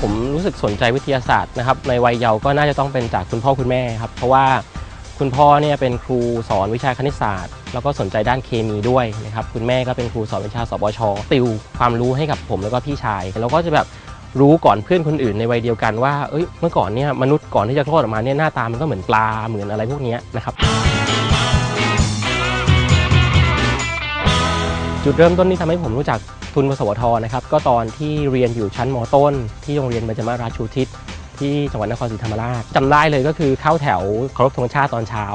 ผมรู้สึกสนใจวิทยาศาสตร์นะครับในวัยเยาว์ก็น่าจะต้องเป็นจากคุณพ่อคุณแม่ครับเพราะว่าคุณพ่อเนี่ยเป็นครูสอนวิชาคณิตศาสตร์ แล้วก็สนใจด้านเคมีด้วยนะครับคุณแม่ก็เป็นครูสอนวิชาสบชติวความรู้ให้กับผมแล้วก็พี่ชายแล้วก็จะแบบรู้ก่อนเพื่อนคนอื่นในวัยเดียวกันว่าเอ้ยเมื่อก่อนเนี่ยมนุษย์ก่อนที่จะคลอดออกมาเนี่ยหน้าตามันก็เหมือนปลาเหมือนอะไรพวกนี้นะครับจุดเริ่มต้นที่ทำให้ผมรู้จัก ทุนปสวทนะครับก็ตอนที่เรียนอยู่ชั้นมต้น ที่โรงเรียนบรจมาราชูทิศที่จังหวัดนครศรีธรรมราชจำได้เลยก็คือเข้าแถวเคารพธงชาติตอนเช้า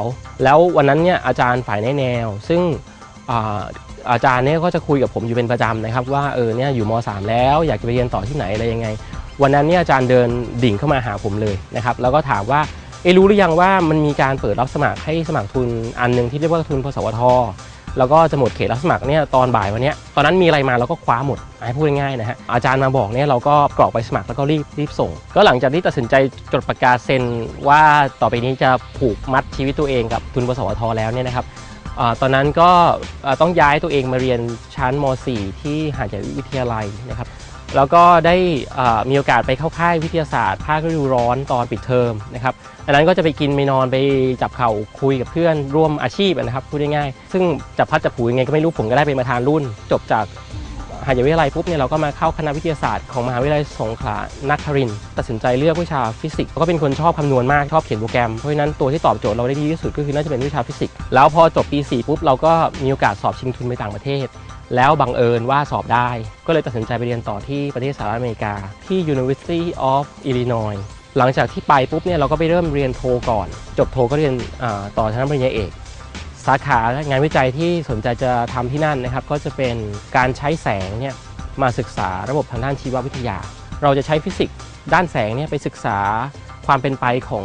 แล้ววันนั้นเนี่ยอาจารย์ฝ่ายแนแนว ซึ่งอาจารย์เนี่ยก็จะคุยกับผมอยู่เป็นประจำนะครับว่าเออเนี่ยอยู่ม .3 แล้วอยากจะไปเรียนต่อที่ไหนอะไรยังไง วันนั้นเนี่ยอาจารย์เดินดิ่งเข้ามาหาผมเลยนะครับแล้วก็ถามว่าเอรู้หรือยังว่ามันมีการเปิดรับสมัครให้สมัครทุนอันหนึ่งที่เรียกว่าทุนพสวท แล้วก็จะหมดเขตรับสมัครเนี่ยตอนบ่ายวันนี้ตอนนั้นมีอะไรมาเราก็คว้าหมดให้พูดง่ายๆนะฮะอาจารย์มาบอกเนี่ยเราก็กรอกใบสมัครแล้วก็รีบรีบส่ง ก็หลังจากที่ตัดสินใจจดประกาศเซ็นว่าต่อไปนี้จะผูกมัดชีวิตตัวเองกับทุนปสวทแล้วเนี่ยนะครับอตอนนั้นก็ต้องย้ายตัวเองมาเรียนชั้นม .4 ที่หาดใหญ่วิทยาลัยนะครับ แล้วก็ได้มีโอกาสไปเข้าค่ายวิทยาศาสตร์ภาคฤดูร้อนตอนปิดเทอมนะครับอันนั้นก็จะไปกินไปนอนไปจับเข่าคุยกับเพื่อนร่วมอาชีพนะครับพูดง่ายๆซึ่งจับพัดจับผูยังไงก็ไม่รู้ผมก็ได้เป็นประธานรุ่น จบจากมหาวิทยาลัยปุ๊บเนี่ยเราก็มาเข้าคณะวิทยาศาสตร์ของมหาวิทยาลัยสงขลานครินตัดสินใจเลือกวิชาฟิสิกส์ก็เป็นคนชอบคำนวณมากชอบเขียนโปรแกรมเพราะฉะนั้นตัวที่ตอบโจทย์เราได้ดีที่สุดก็คือน่าจะเป็นวิชาฟิสิกส์แล้วพอจบปี4ปุ๊บเราก็มีโอกาสสอบชิงทุนไปต่างประเทศ แล้วบังเอิญว่าสอบได้ ก็เลยตัดสินใจไปเรียนต่อที่ประเทศสหรัฐอเมริกา ที่ University of Illinois หลังจากที่ไปปุ๊บเนี่ยเราก็ไปเริ่มเรียนโทก่อน จบโทก็เรียนต่อชั้นปริญญาเอก สาขางานวิจัยที่สนใจจะทำที่นั่นนะครับ ก็จะเป็นการใช้แสงเนี่ยมาศึกษาระบบทางด้านชีววิทยา เราจะใช้ฟิสิกส์ด้านแสงเนี่ยไปศึกษาความเป็นไปของ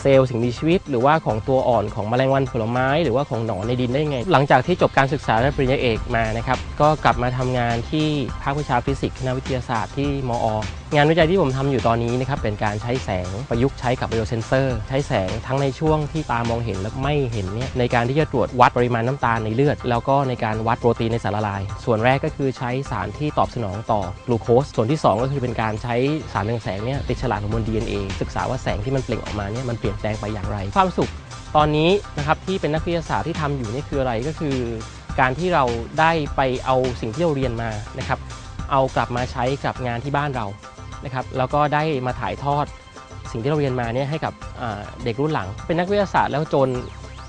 เซลล์สิ่งมีชีวิต หรือว่าของตัวอ่อนของแมลงวันผลไม้ หรือว่าของหนอนในดินได้ไง หลังจากที่จบการศึกษาระดับปริญญาเอกมานะครับก็กลับมาทำงานที่ภาควิชาฟิสิกส์คณะวิทยาศาสตร์ที่มอ งานวิจัยที่ผมทำอยู่ตอนนี้นะครับเป็นการใช้แสงประยุกต์ใช้กับไบโอเซนเซอร์ใช้แสงทั้งในช่วงที่ตามองเห็นและไม่เห็นเนี่ยในการที่จะตรวจวัดปริมาณน้ำตาลในเลือด แล้วก็ในการวัดโปรตีนในสารละลาย ส่วนแรกก็คือใช้สารที่ตอบสนองต่อกลูโคสส่วนที่ 2 ก็คือเป็นการใช้สารเรืองแสงเนี่ยติดฉลากของบน DNA ศึกษาว่าแสงที่มันเปล่งออกมาเนี่ยมันเปลี่ยนแปลงไปอย่างไร ความสุขตอนนี้นะครับที่เป็นนักวิทยาศาสตร์ที่ทำอยู่นี่คืออะไรก็คือ การที่เราได้ไปเอาสิ่งที่เราเรียนมานะครับเอากลับมาใช้กับงานที่บ้านเรานะครับแล้วก็ได้มาถ่ายทอดสิ่งที่เราเรียนมาเนี่ยให้กับเด็กรุ่นหลัง เป็นนักวิทยาศาสตร์แล้วจน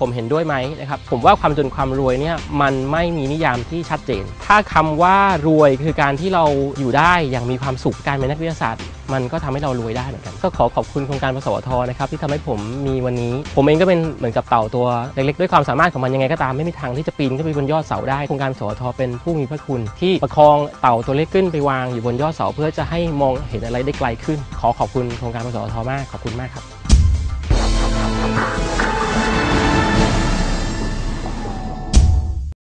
ผมเห็นด้วยไหมนะครับผมว่าความจนความรวยเนี่ยมันไม่มีนิยามที่ชัดเจน ถ้าคำว่ารวยคือการที่เราอยู่ได้อย่างมีความสุขการเป็นนักวิทยาศาสตร์มันก็ทำให้เรารวยได้เหมือนกัน ก็ขอขอบคุณโครงการปสวทนะครับที่ทำให้ผมมีวันนี้ ผมเองก็เป็นเหมือนกับเต่าตัวเล็กๆด้วยความสามารถของมันยังไงก็ตามไม่มีทางที่จะปีนขึ้นไปบนยอดเสาได้โครงการปสวทเป็นผู้มีพระคุณที่ประคองเต่าตัวเล็กขึ้นไปวางอยู่บนยอดเสาเพื่อจะให้มองเห็นอะไรได้ไกลขึ้น ขอขอบคุณโครงการปสวทมากขอบคุณมากครับ